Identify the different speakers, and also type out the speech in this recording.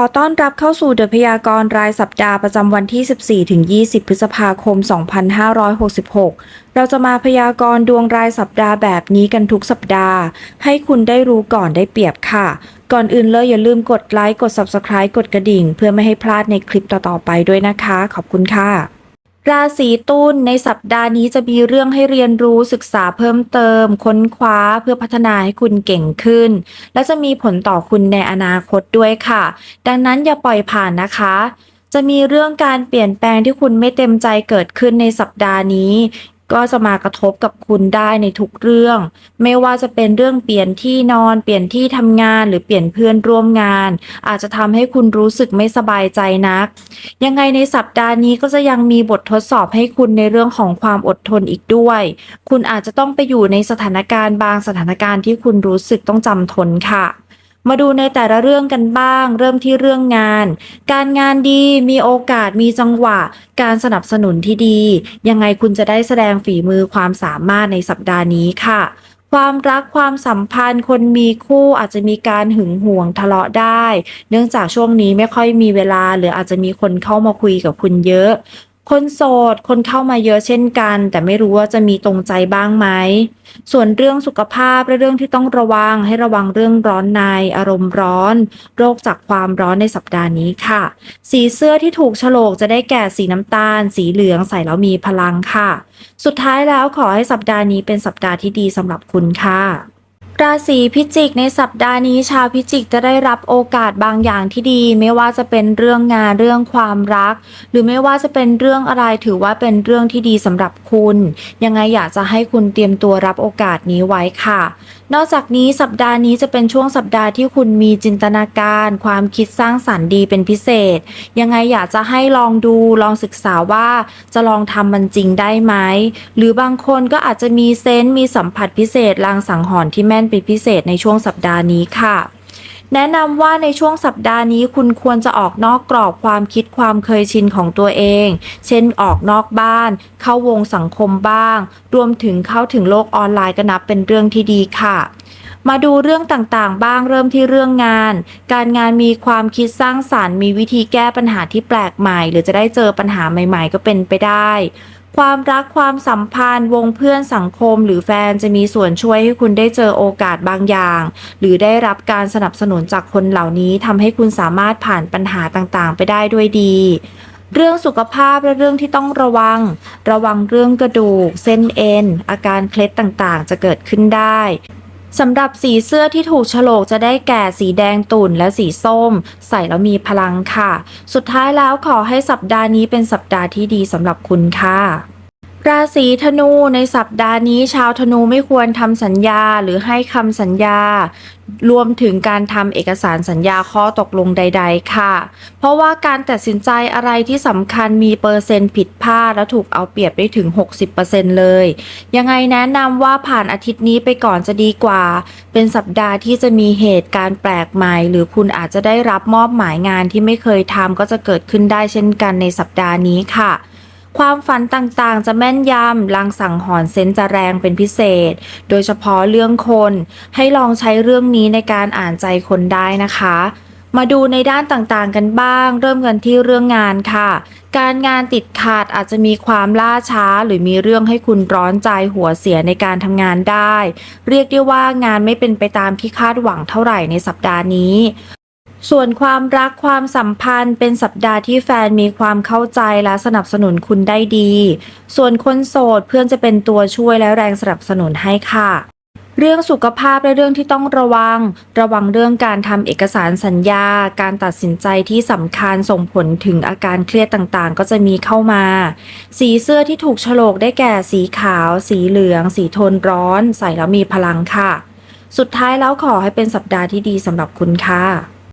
Speaker 1: อต้อนรับเข้าสู่เดอะพยากรณ์รายสัปดาห์ประจำวันที่ 14 ถึง 20 พฤษภาคม 2566 เราจะมาพยากรณ์ดวงรายสัปดาห์แบบนี้กันทุกสัปดาห์ ให้คุณได้รู้ก่อนได้เปรียบค่ะ ก่อนอื่นเลยอย่าลืมกดไลค์ กด Subscribe กดกระดิ่ง เพื่อไม่ให้พลาดในคลิปต่อๆไปด้วยนะคะ ขอบคุณค่ะ ราศีตุลในสัปดาห์นี้จะมีเรื่องให้เรียนรู้ศึกษาเพิ่มเติม ค้นคว้าเพื่อพัฒนาให้คุณเก่งขึ้น และจะมีผลต่อคุณในอนาคตด้วยค่ะ ดังนั้นอย่าปล่อยผ่านนะคะ จะมีเรื่องการเปลี่ยนแปลงที่คุณไม่เต็มใจเกิดขึ้นในสัปดาห์นี้ ก็จะมากระทบกับคุณได้ในทุกเรื่อง ไม่ว่าจะเป็นเรื่องเปลี่ยนที่นอน เปลี่ยนที่ทำงานหรือเปลี่ยนเพื่อนร่วมงาน อาจจะทำให้คุณรู้สึกไม่สบายใจนัก ยังไงในสัปดาห์นี้ก็จะยังมีบททดสอบให้คุณในเรื่องของความอดทนอีกด้วย คุณอาจจะต้องไปอยู่ในสถานการณ์บางสถานการณ์ที่คุณรู้สึกต้องจำทนค่ะ มาดูในแต่ละเรื่องกันบ้าง เริ่มที่เรื่องงาน การงานดีมีโอกาสมีจังหวะ การสนับสนุนที่ดี ยังไงคุณจะได้แสดงฝีมือความสามารถในสัปดาห์นี้ค่ะความรักความสัมพันธ์คนมีคู่อาจจะมีการหึงหวงทะเลาะได้ เนื่องจากช่วงนี้ไม่ค่อยมีเวลา หรืออาจจะมีคนเข้ามาคุยกับคุณเยอะ คนโสด คนเข้ามาเยอะเช่นกัน แต่ไม่รู้ว่าจะมีตรงใจบ้างไหม ส่วนเรื่องสุขภาพและเรื่องที่ต้องระวังให้ระวังเรื่องร้อนใน อารมณ์ร้อน โรคจากความร้อนในสัปดาห์นี้ค่ะ สีเสื้อที่ถูกฉลกจะได้แก่สีน้ำตาล สีเหลืองใส่แล้วมีพลังค่ะ สุดท้ายแล้วขอให้สัปดาห์นี้เป็นสัปดาห์ที่ดีสำหรับคุณค่ะ ราศีพิจิกในสัปดาห์นี้ชาวพิจิกจะได้รับโอกาสบางอย่างที่ดี ไม่ว่าจะเป็นเรื่องงานเรื่องความรัก หรือไม่ว่าจะเป็นเรื่องอะไรถือว่าเป็นเรื่องที่ดีสำหรับคุณ ยังไงอยากจะให้คุณเตรียมตัวรับโอกาสนี้ไว้ค่ะ นอกจากนี้สัปดาห์นี้จะเป็นช่วงสัปดาห์ที่คุณมีจินตนาการ ความคิดสร้างสรรค์ดีเป็นพิเศษ ยังไงอยากจะให้ลองดูลองศึกษาว่าจะลองทำมันจริงได้ไหมหรือบางคนก็อาจจะมีเซนส์มีสัมผัสพิเศษลางสังหรณ์ที่แม่นเป็นพิเศษในช่วงสัปดาห์นี้ค่ะ แนะนำว่าในช่วงสัปดาห์นี้คุณควรจะออกนอกกรอบความคิดความเคยชินของตัวเอง เช่นออกนอกบ้าน เข้าวงสังคมบ้าง รวมถึงเข้าถึงโลกออนไลน์ก็นับเป็นเรื่องที่ดีค่ะ มาดูเรื่องต่างๆ บ้างเริ่มที่เรื่องงาน การงานมีความคิดสร้างสารรค์ มีวิธีแก้ปัญหาที่แปลกใหม่ หรือจะได้เจอปัญหาใหม่ ๆ ก็เป็นไปได้ ความรักความสัมพันธ์ วงเพื่อนสังคม หรือแฟนจะมีส่วนช่วยให้คุณได้เจอโอกาสบางอย่าง หรือได้รับการสนับสนุนจากคนเหล่านี้ทำให้คุณสามารถผ่านปัญหาต่างๆ ไปได้ด้วยดีเรื่องสุขภาพและเรื่องที่ต้องระวัง ระวังเรื่องกระดูก เส้นเอ็น อาการเคล็ดต่างๆ จะเกิดขึ้นได้ สำหรับสีเสื้อที่ถูกฉลกจะได้แก่สีแดงตุ่นและสีส้ม ใส่แล้วมีพลังค่ะ สุดท้ายแล้วขอให้สัปดาห์นี้เป็นสัปดาห์ที่ดีสำหรับคุณค่ะ ราศีธนูในสัปดาห์นี้ชาวธนูไม่ควรทำสัญญาหรือให้คำสัญญา รวมถึงการทำเอกสารสัญญาข้อตกลงใด ๆ ค่ะ เพราะว่าการตัดสินใจอะไรที่สำคัญมีเปอร์เซ็นต์ผิดพลาดและถูกเอาเปรียบได้ถึง 60%เลย ยังไงแนะนำว่าผ่านอาทิตย์นี้ไปก่อนจะดีกว่า เป็นสัปดาห์ที่จะมีเหตุการณ์แปลกใหม่ หรือคุณอาจจะได้รับมอบหมายงานที่ไม่เคยทำก็จะเกิดขึ้นได้เช่นกันในสัปดาห์นี้ค่ะ ความฝันต่างๆ จะแม่นยำลางสั่งหอนเซนจะแรงเป็นพิเศษ โดยเฉพาะเรื่องคน ให้ลองใช้เรื่องนี้ในการอ่านใจคนได้นะคะ มาดูในด้านต่างๆกันบ้าง เริ่มกันที่เรื่องงานค่ะ การงานติดขาดอาจจะมีความล่าช้า หรือมีเรื่องให้คุณร้อนใจหัวเสียในการทำงานได้ เรียกได้ว่างานไม่เป็นไปตามที่คาดหวังเท่าไหร่ในสัปดาห์นี้ ส่วนความรักความสัมพันธ์เป็นสัปดาห์ที่แฟนมีความเข้าใจและสนับสนุนคุณได้ดี ส่วนคนโสดเพื่อนจะเป็นตัวช่วยและแรงสนับสนุนให้ค่ะ เรื่องสุขภาพและเรื่องที่ต้องระวัง ระวังเรื่องการทำเอกสารสัญญา การตัดสินใจที่สำคัญส่งผลถึงอาการเครียดต่างๆ ก็จะมีเข้ามา สีเสื้อที่ถูกฉลกได้แก่สีขาว สีเหลือง สีโทนร้อน ใส่แล้วมีพลังค่ะ สุดท้ายแล้วขอให้เป็นสัปดาห์ที่ดีสำหรับคุณค่ะ